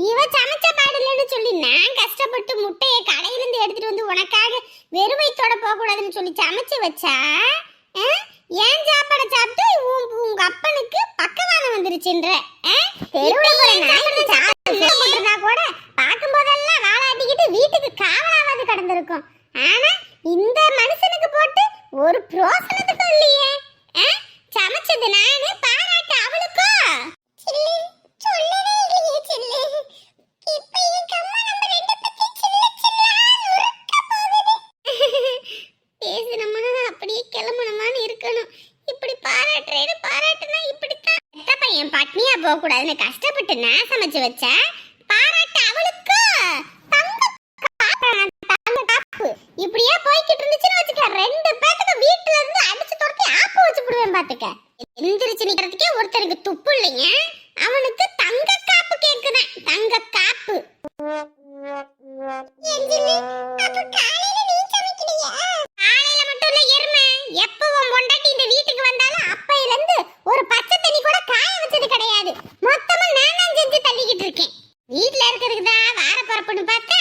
இவ சமைச்ச பாடலன்னு சொல்லி நான் கஷ்டப்பட்டு முட்டையை கடையிலிருந்து எடுத்துட்டு வந்து உனக்காக வெறுவைத்தோட போகக்கூடாதுன்னு சொல்லி சமைச்சு வச்சா ஏன் சாப்பாடை சாப்பிட்டு உங்க அப்பனுக்கு பக்கவானம் வந்துருச்சுன்ற கூட பார்க்கும் போதெல்லாம் வாழாட்டிக்கிட்டு வீட்டுக்கு காவலாவது கடந்திருக்கும். ஆனா இந்த மனுஷனுக்கு போட்டு ஒரு பிரோசனத்துக்கும் இல்லையே சமைச்சது நானு பாராட்டு அவளுக்கு போகக்கூடாதுன்னு கஷ்டப்பட்டு நான் சமைச்சு வச்சேன் பாராட்டு அவளுக்கு. இப்படியே போய்கிட்டு இருந்துச்சுன்னு வச்சுக்க ரெண்டு பேத்துக்கு வீட்டுல இருந்து அடிச்சு துரத்தி ஆப்பு வச்சு விடுவேன் பாத்துக்க. எந்திரிச்சு நிக்கிறதுக்கே ஒருத்தருக்கு துப்பு இல்லைங்க. அவனுக்கு தங்க காப்பு கேக்குதான். தங்க காப்பு. காலையில மட்டும் இல்ல எருமை. எப்பவும் பொண்டாட்டி இந்த வீட்டுக்கு வந்தாலும் அப்பையில இருந்து ஒரு பச்சை காய கிடையாது. மொத்தமா நான் தான் செஞ்சு தள்ளிக்கிட்டு இருக்கேன். வீட்டுல இருக்கிறதுக்கு தான் வார பரப்புன்னு பார்த்தா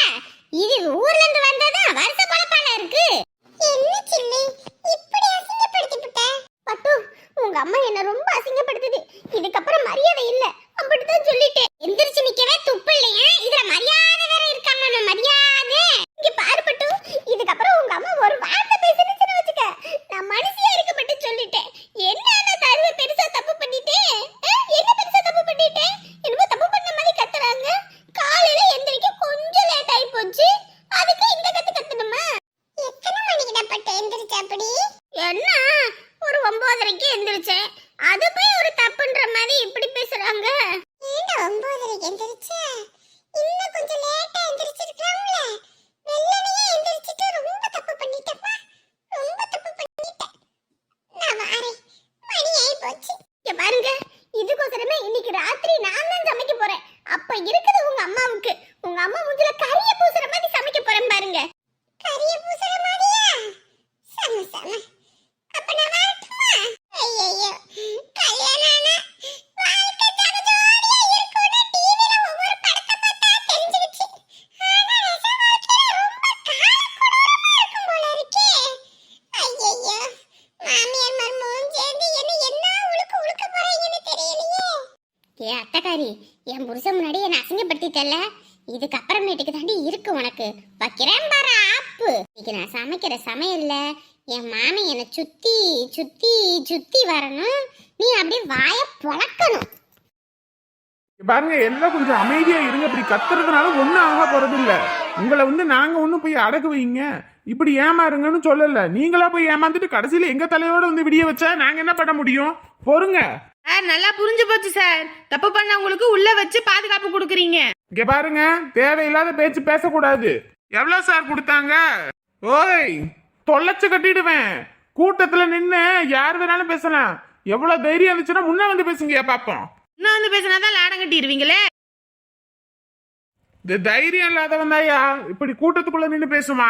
இது ஊர்ல இருந்து வந்ததும் வருஷ குழப்பால ஏ வேலைக்காரி என் புருஷன் முன்னாடி என்ன அசிங்கப்படுத்திட்டல இதுக்கப்புறமேட்டுக்கு தாண்டி இருக்கு உனக்கு. வைக்கிறேன் பாரு ஆப்பு. இன்னைக்கு நான் சமைக்கிற சமையல்ல என் மாமி என்னை சுத்தி சுத்தி சுத்தி வரணும். நீ அப்படியே வாயை பழக்கணும் பாருங்க எல்லாம் கொஞ்சம் அமைதியா இருங்க. இப்படி கத்துறதுனால ஒண்ணும் ஆக போறது இல்ல உங்களை வந்து நாங்க ஒண்ணும் போய் அடக்கு வைங்க. இப்படி ஏமாறுங்கன்னு சொல்லல. நீங்களா போய் ஏமாந்துட்டு கடைசியில எங்க தலையோட வந்து விடிய வச்சா நாங்க என்ன பண்ண முடியும்? பொறுங்க. சார் நல்லா புரிஞ்சு போச்சு சார். தப்பு பண்ணவங்களுக்கு உள்ள வச்சு பாதுகாப்பு கொடுக்குறீங்க. இங்க பாருங்க தேவையில்லாத பேச்சு பேசக்கூடாது. எவ்வளவு சார் கொடுத்தாங்க? ஓய் தொலைச்சு கட்டிடுவேன். கூட்டத்துல நின்னு யார் வேணாலும் பேசலாம். எவ்வளவு தைரியம் இருந்துச்சுன்னா முன்ன வந்து பேசுங்க பாப்போம். இன்னும் வந்து பேசினாதான் லாடம் கட்டிடுவீங்களே? இந்த தைரியம் இல்லாதவன் தாயா இப்படி கூட்டத்துக்குள்ள நின்னு பேசுமா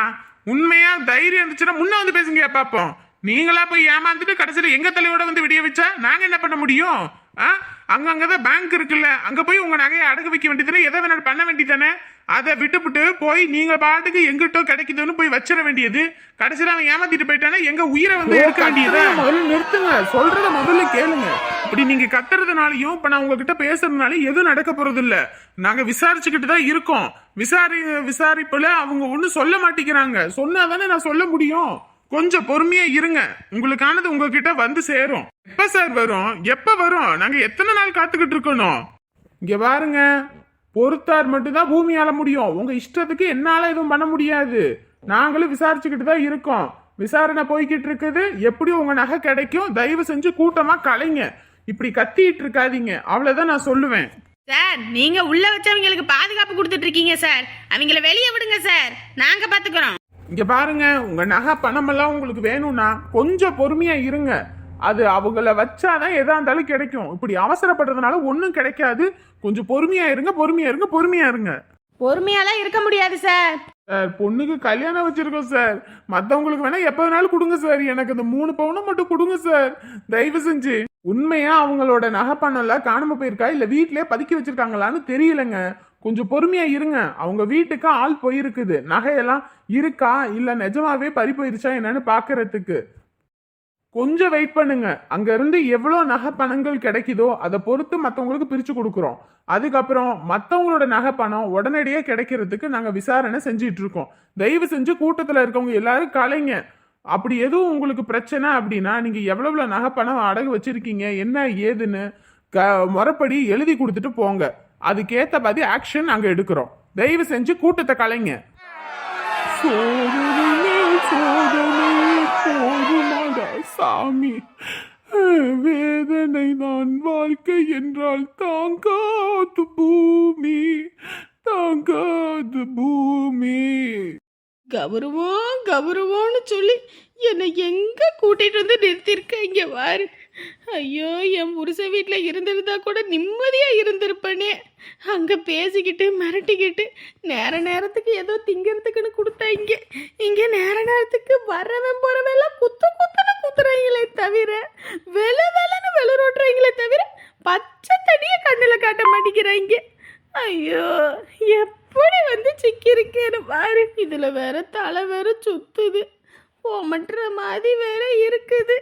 உண்மையா தைரியம் இருந்துச்சுன்னா முன்ன வந்து பேசுங்க பாப்போம் நீங்களா போய் ஏமாந்துட்டு கடைசியில் எங்க தலையோட வந்து விடிய வச்சா? நாங்க என்ன பண்ண முடியும்? ஆ? அங்கங்கதான் பேங்க் இருக்குல்ல அங்க போய் உங்க நகையை அடகு வைக்க வேண்டியதுன்னு எதை வேணாலும் பண்ண வேண்டியதானே அதை விட்டுப்புட்டு போய் நீங்க பாட்டுக்கு எங்கிட்டோ கிடைக்குதுன்னு போய் வச்சிட வேண்டியது. கடைசியில அவன் ஏமாத்திட்டு போயிட்டானா? எங்க உயிரை வந்து எடுக்க வேண்டியது? முதல்ல நிறுத்துங்க. சொல்றத முதல்ல கேளுங்க. இப்படி நீங்க கத்துறதுனாலயும் இப்ப நான் உங்ககிட்ட பேசுறதுனால எதுவும் நடக்க போறது இல்ல நாங்க விசாரிச்சுக்கிட்டு தான் இருக்கோம். விசாரி விசாரிப்புல அவங்க ஒண்ணும் சொல்ல மாட்டேங்கிறாங்க. சொன்னாதானே நான் சொல்ல முடியும்? கொஞ்சம் பொறுமையா இருங்க. உங்களுக்கானது உங்ககிட்ட வந்து சேரும். எப்ப சார் வரும்? எப்ப வரும்? நாங்க எத்தனை நாள் காத்துக்கிட்டு இருக்கணும்? இங்க பாருங்க. பொறுத்தார் மட்டும்தான் பூமி ஆள முடியும். உங்க இஷ்டத்துக்கு என்னால எதுவும் பண்ண முடியாது. நாங்களும் விசாரிச்சுக்கிட்டு தான் இருக்கோம். விசாரணை போய்கிட்டு இருக்குது. எப்படி உங்க நகை கிடைக்கும்? தயவு செஞ்சு கூட்டமா கலைங்க. இப்படி கத்திட்டு இருக்காதீங்க. அவ்வளவுதான் நான் சொல்லுவேன். சார் நீங்க உள்ள வச்சவங்களுக்கு பாதுகாப்பு கொடுத்துட்டு இருக்கீங்க சார். அவங்கள வெளியே விடுங்க சார். நாங்க பாத்துக்கிறோம். இங்க பாருங்க உங்க நகை பணமெல்லாம் உங்களுக்கு வேணும்னா கொஞ்சம் பொறுமையா இருங்க. அது அவங்கள வச்சாதான் எதா இருந்தாலும் கிடைக்கும். இப்படி அவசரப்படுறதுனால ஒன்றும் கிடைக்காது. கொஞ்சம் பொறுமையா இருங்க பொறுமையா இருங்க பொறுமையா இருங்க. பொறுமையாலாம் இருக்க முடியாது சார். சார் பொண்ணுக்கு கல்யாணம் வச்சிருக்கோம் சார். மத்தவங்களுக்கு வேணா எப்ப வேணாலும் கொடுங்க சார். எனக்கு அந்த மூணு பவுனை மட்டும் கொடுங்க சார். தயவு செஞ்சு உண்மையா அவங்களோட நகை பணம் எல்லாம் காணாம போயிருக்கா? இல்ல வீட்லயே பதுக்கி வச்சிருக்காங்களான்னு தெரியலங்க. கொஞ்சம் பொறுமையா இருங்க. அவங்க வீட்டுக்கு ஆள் போயிருக்குது. நகையெல்லாம் இருக்கா? இல்ல நிஜமாவே பறி போயிருச்சா என்னன்னு பாக்குறதுக்கு. கொஞ்சம் வெயிட் பண்ணுங்க. அங்க இருந்து எவ்வளவு நகை பணங்கள் கிடைக்குதோ அதை பொறுத்து மற்றவங்களுக்கு பிரிச்சு கொடுக்குறோம். அதுக்கப்புறம் மற்றவங்களோட நகை பணம் உடனடியே கிடைக்கிறதுக்கு நாங்கள் விசாரணை செஞ்சிட்டு இருக்கோம். தயவு செஞ்சு கூட்டத்தில் இருக்கவங்க எல்லாரும் கலைங்க. அப்படி எதுவும் உங்களுக்கு பிரச்சனை அப்படின்னா நீங்கள் எவ்வளோ நகை பணம் அடகு வச்சிருக்கீங்க? என்ன ஏதுன்னு க முறைப்படி எழுதி கொடுத்துட்டு போங்க. அதுக்கேற்ற மாதிரி ஆக்ஷன் அங்கே எடுக்கிறோம். தயவு செஞ்சு கூட்டத்தை கலைங்க. சாமி. வேதனை நான் வாழ்க்கை என்றால் தாங்காது பூமி தாங்காது பூமி. கௌரவம் கௌரவம்னு சொல்லி என்னை எங்க கூட்டிட்டு வந்து நிறுத்திருக்க இங்க வாரு ஐயோ என் புருஷ வீட்டில் இருந்திருந்தா கூட நிம்மதியாக இருந்திருப்பனே. அங்கே பேசிக்கிட்டு மிரட்டிக்கிட்டு நேர நேரத்துக்கு ஏதோ திங்கிறதுக்குன்னு கொடுத்தாங்க இங்கே. நேர நேரத்துக்கு வரவன் போகிறவெல்லாம் எல்லாம் குத்து குத்துன்னு குத்துறாங்களே தவிர வெள வெளன்னு வெளரோட்டுறாங்களே தவிர பச்சை தடியை கண்ணில் காட்ட மாட்டேங்கிறாங்க. ஐயோ எப்படி வந்து சிக்கியிருக்கேன்னு பாரு. இதில் வேற தலை வேற சுத்துது. ஓமட்டுற மாதிரி வேற இருக்குது.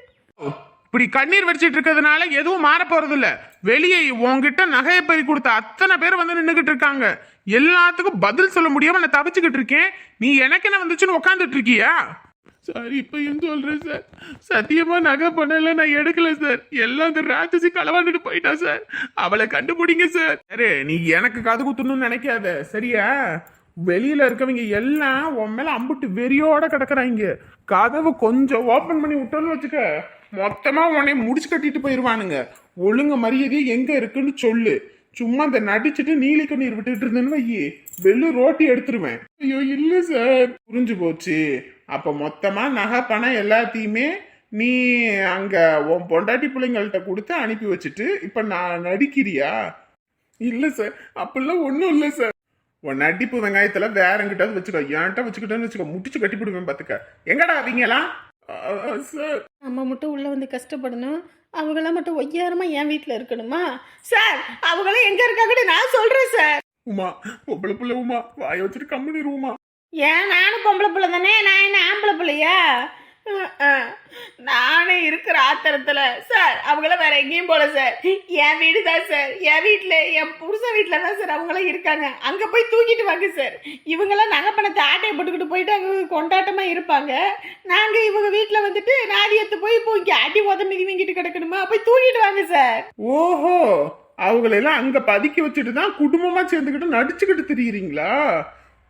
இப்படி கண்ணீர் வடிச்சிட்டு இருக்கிறதுனால எதுவும் மாற இல்ல வெளியே உன்கிட்ட நகையை பறி கொடுத்த அத்தனை பேர் வந்து நின்றுகிட்டு இருக்காங்க. எல்லாத்துக்கும் பதில் சொல்ல முடியாம நான் தவிச்சுக்கிட்டு இருக்கேன். நீ எனக்கு என்ன வந்துச்சுன்னு உட்காந்துட்டு இருக்கியா? சார் இப்பயும் சொல்றேன் சார்? சத்தியமா நகை பண்ணல நான் எடுக்கல சார். எல்லாம் இந்த ராட்சசி களவாண்டுட்டு போயிட்டா சார். அவளை கண்டுபிடிங்க சார். சரி நீ எனக்கு காது குத்தணும்னு நினைக்காத. சரியா? வெளியில இருக்கவங்க எல்லாம் உன் மேல அம்புட்டு வெறியோட கிடக்குறாங்க. கதவு கொஞ்சம் ஓபன் பண்ணி விட்டோன்னு வச்சுக்க. மொத்தமாக உன்னை முடிச்சு கட்டிட்டு போயிடுவானுங்க ஒழுங்க மரியாதை எங்கே இருக்குன்னு சொல்லு. சும்மா இந்த நடிச்சுட்டு நீலி கண்ணீர் விட்டுட்டு இருந்தேன்னு வையி. வெள்ளு ரோட்டி எடுத்துருவேன். ஐயோ இல்லை சார். புரிஞ்சு போச்சு. அப்போ மொத்தமாக நகை பணம் எல்லாத்தையுமே நீ அங்கே உன் பொண்டாட்டி பிள்ளைங்கள்ட்ட கொடுத்து அனுப்பி வச்சுட்டு இப்போ நான் நடிக்கிறியா? இல்லை சார். அப்படிலாம் ஒன்றும் இல்லை சார். உன் நடிப்பு வெங்காயத்தில் வேறங்கிட்டாவது வச்சுக்கோ. என்கிட்ட வச்சுக்கிட்டேன்னு வச்சுக்கோ. முடிச்சு கட்டி பார்த்துக்க எங்கடா அவங்களாம் சார். நம்ம மட்டும் உள்ள வந்து கஷ்டப்படணும். அவங்களாம் மட்டும் ஒய்யாரமா என் வீட்டில் இருக்கணுமா? சார் அவங்களாம் எங்க இருக்காங்கன்னு நான் சொல்றேன் சார். உமா பொம்பளை புள்ள உமா வாய வச்சுட்டு கம்பெனி உமா ஏன் நானும் பொம்பளை பிள்ளை தானே நான் என்ன ஆம்பளை பிள்ளையா. நானே இருக்கிற ஆத்திரத்தில். சார் அவங்கள வேற எங்கேயும் போல சார் என் வீடு தான் சார் என் வீட்டில் என் புருஷ வீட்டில் தான் சார் அவங்களாம் இருக்காங்க. அங்கே போய் தூக்கிட்டு வாங்க சார் இவங்கெல்லாம் நகை பணத்தை ஆட்டையை போட்டுக்கிட்டு போயிட்டு அங்கே கொண்டாட்டமாக இருப்பாங்க. நாங்கள் இவங்க வீட்டில் வந்துட்டு நாடியத்து போய் இப்போ இங்கே அடி உத மிதி வாங்கிட்டு கிடக்கணுமா? போய் தூக்கிட்டு வாங்க சார் ஓஹோ அவங்களெல்லாம் அங்கே பதுக்கி வச்சுட்டு தான் குடும்பமாக சேர்ந்துக்கிட்டு நடிச்சுக்கிட்டு தெரியுறீங்களா?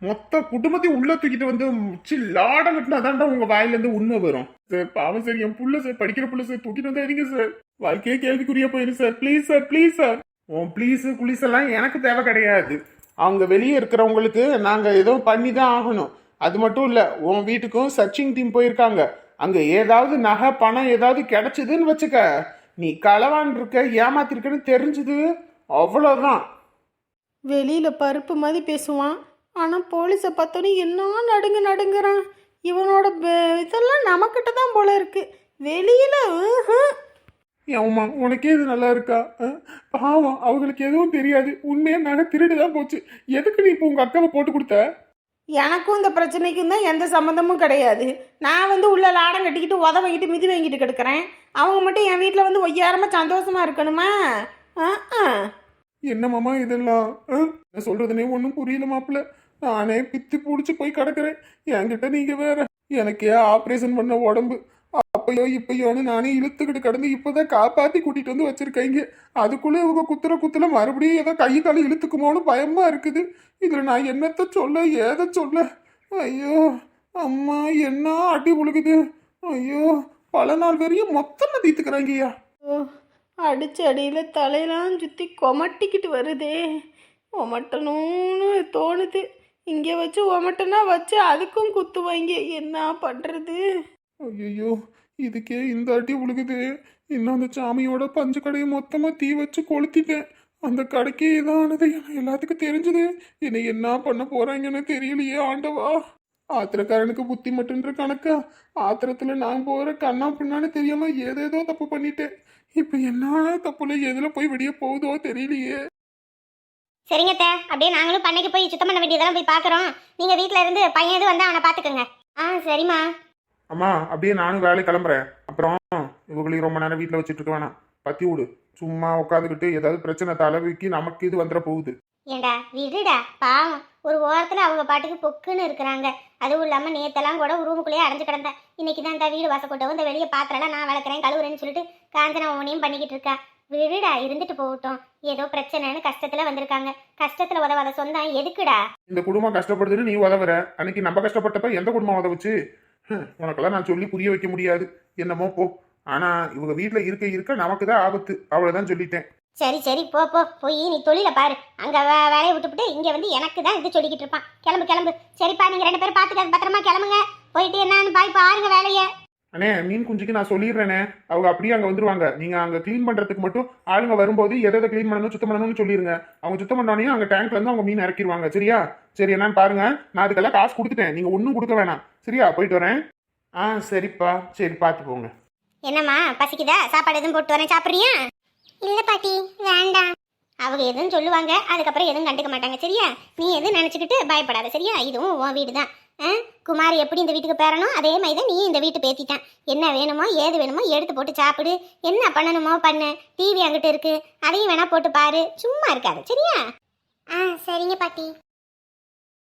மொத்த குடும்பத்தையும் உள்ள தூக்கிட்டு வந்து சி லாடம் கட்டினா தான்டா உங்க வாயில இருந்து உண்மை வரும். சார் பாவம் சார் என் புள்ள சார் படிக்கிற புள்ள சார் தூக்கிட்டு வந்தாதீங்க சார்? வாழ்க்கையே கேள்விக்குரிய போயிரு sir. Please sir please sir. உன் ப்ளீஸ் குளிஸ் எல்லாம் எனக்கு தேவை கிடையாது. அவங்க வெளியே இருக்கிறவங்களுக்கு நாங்க ஏதோ பண்ணி தான் ஆகணும். அது மட்டும் இல்ல உன் வீட்டுக்கும் சர்ச்சிங் டீம் போயிருக்காங்க. அங்க ஏதாவது நகை பணம் ஏதாவது கிடைச்சதுன்னு வச்சுக்க. நீ களவான் இருக்க ஏமாத்திருக்கன்னு தெரிஞ்சது. அவ்வளவுதான். வெளியில் பருப்பு மாதிரி பேசுவான். ஆனால் போலீஸை பார்த்தோன்னே என்ன நடுங்க நடுங்குறான்? இவனோட இதெல்லாம் நமக்கிட்ட தான் போல இருக்கு. வெளியில் ஏம்மா உனக்கே இது நல்லா இருக்கா? பாவம் அவங்களுக்கு எதுவும் தெரியாது. உண்மையா நகை திருடு தான் போச்சு. எதுக்கு நீ இப்போ உங்க அக்காவை போட்டு கொடுத்த? எனக்கும் இந்த பிரச்சனைக்கும் தான் எந்த சம்மந்தமும் கிடையாது. நான் வந்து உள்ள லாடம் கட்டிக்கிட்டு உத வாங்கிட்டு மிதி வாங்கிட்டு கிடக்குறேன். அவங்க மட்டும் என் வீட்டில் வந்து ஒய்யாரமாக சந்தோஷமா இருக்கணுமா? ஆ ஆ. என்னமாமா இதெல்லாம்? நான் சொல்றதுனே ஒன்றும் புரியல மாப்பிள்ள. நானே பித்து பிடிச்சி போய் கிடக்குறேன். என்கிட்ட நீங்க வேற எனக்கே ஆப்ரேஷன் பண்ண உடம்பு. அப்பயோ இப்பயோன்னு நானே இழுத்துக்கிட்டு கிடந்து இப்போதான் காப்பாத்தி கூட்டிட்டு வந்து வச்சிருக்கீங்க. அதுக்குள்ள இவங்க குத்துற குத்துல மறுபடியும் ஏதோ கை காலை இழுத்துக்குமோன்னு பயமா இருக்குது. இதுல நான் என்னத்த சொல்ல ஏத சொல்ல? ஐயோ அம்மா என்ன அடி உழுகுது? ஐயோ பல நாள் வரையும் மொத்தமா தீத்துக்கிறாங்கய்யா. ஓ அடிச்ச அடியில் தலையெல்லாம் சுற்றி கொமட்டிக்கிட்டு வருதே. கொமட்டணும்னு தோணுது. இங்கே வச்சு உமட்டனா வச்சு அதுக்கும் குத்துவாங்க. என்ன பண்ணுறது ஐயோ இதுக்கே இந்த அடி உழுகுது. இன்னும் அந்த சாமியோட பஞ்சு கடையை மொத்தமாக தீ வச்சு கொளுத்திட்டேன். அந்த கடைக்கு இதானது? எல்லாத்துக்கும் தெரிஞ்சது. என்னை என்ன பண்ண போகிறாங்கன்னு தெரியலையே ஆண்டவா. ஆத்திரக்காரனுக்கு புத்தி மட்டுன்ற கணக்கா? ஆத்திரத்தில் நான் போகிற கண்ணா பின்னான்னு தெரியாமல் ஏதேதோ தப்பு பண்ணிட்டேன். இப்போ என்ன தப்புல எதில் போய் விடிய போகுதோ தெரியலையே. சரிங்க அத்தை. அப்படியே நாங்களும் பண்ணைக்கு போய் சுத்தம் பண்ண வேண்டியதெல்லாம் போய் பார்க்குறோம். நீங்கள் வீட்டில் இருந்து பையன் எதுவும் வந்தால் அவனை பார்த்துக்கோங்க. ஆ சரிம்மா. அம்மா அப்படியே நானும் வேலை கிளம்புறேன். அப்புறம் இவங்களையும் ரொம்ப நேரம் வீட்டில் வச்சுட்டு இருக்க வேணாம். பத்தி விடு. சும்மா உட்காந்துக்கிட்டு ஏதாவது பிரச்சனை தலைவிக்கு நமக்கு இது வந்துட போகுது. ஏண்டா விடுடா. பாவம். ஒரு ஓரத்தில் அவங்க பாட்டுக்கு பொக்குன்னு இருக்கிறாங்க. அதுவும் இல்லாமல் நேத்தெல்லாம் கூட ரூமுக்குள்ளேயே அடைஞ்சு கிடந்தேன் இன்னைக்கு தான் இந்த வீடு வாசக்கூட்டவும் இந்த வெளியே பாத்திரம்லாம் நான் வளர்க்குறேன் கழுவுறேன்னு சொல்லிட்டு காஞ்சனா ஒன்றையும் பண்ணிக்கிட்டு இருக்கா. விடுடா இருந்துட்டு போகட்டும். ஏதோ பிரச்சனைன்னு கஷ்டத்தில் வந்திருக்காங்க. கஷ்டத்தில் உதவாத சொந்தம் எதுக்குடா? இந்த குடும்பம் கஷ்டப்படுதுன்னு நீ உதவுற. அன்னைக்கு நம்ம கஷ்டப்பட்டப்ப எந்த குடும்பம் உதவுச்சு? ஹம், உனக்கெல்லாம் நான் சொல்லி புரிய வைக்க முடியாது. என்னமோ போ. ஆனா இவங்க வீட்டில் இருக்க இருக்க நமக்கு தான் ஆபத்து. அவ்வளவுதான் சொல்லிட்டேன். சரி சரி போ போ. போய் நீ தொழிலை பாரு. அங்கே வே வேலையை விட்டுவிட்டு இங்கே வந்து எனக்கு தான் இது சொல்லிக்கிட்டு இருப்பான். கிளம்பு கிளம்பு. சரிப்பா நீங்கள் ரெண்டு பேரும் பார்த்துக்க பத்திரமா கிளம்புங்க. போயிட்டு என்னன்னு பாய் பாருங்க வேலையை. அண்ணே மீன் குஞ்சுக்கு நான் சொல்லிடுறேனே. அவங்க அப்படியே அங்க வந்துருவாங்க. நீங்க அங்க க்ளீன் பண்றதுக்கு மட்டும் ஆளுங்க வரும்போது எதை எதை க்ளீன் பண்ணணும் சுத்தம் பண்ணணும்னு சொல்லிருங்க. அவங்க சுத்தம் பண்ணோடனே அங்க டேங்க்ல இருந்து அவங்க மீன் இறக்கிடுவாங்க சரியா? சரி என்னன்னு பாருங்க. நான் அதுக்கெல்லாம் காசு கொடுத்துட்டேன். நீங்க ஒன்றும் கொடுக்க வேணாம். சரியா? போயிட்டு வரேன். ஆ சரிப்பா. சரி பார்த்து போங்க. என்னம்மா பசிக்குதா? சாப்பாடு எதுவும் போட்டு வரேன். சாப்பிட்றியா? இல்லை பாட்டி வேண்டாம். அவங்க எதுவும் சொல்லுவாங்க. அதுக்கப்புறம் எதுவும் கண்டுக்க மாட்டாங்க. சரியா? நீ எதுவும் நினச்சிக்கிட்டு பயப்படாத. சரியா? இதுவும் உன் வீடு தான் குமார் எப்படி இந்த வீட்டுக்கு பேரணும்? அதே மாதிரி தான் நீ இந்த வீட்டு பேத்திட்டான் என்ன வேணுமோ ஏது வேணுமோ எடுத்து போட்டு சாப்பிடு. என்ன பண்ணணுமோ பண்ணு. டிவி அங்கிட்ட இருக்கு. அதையும் வேணா போட்டு பாரு. சும்மா இருக்காது சரியா? ஆ சரிங்க பாட்டி.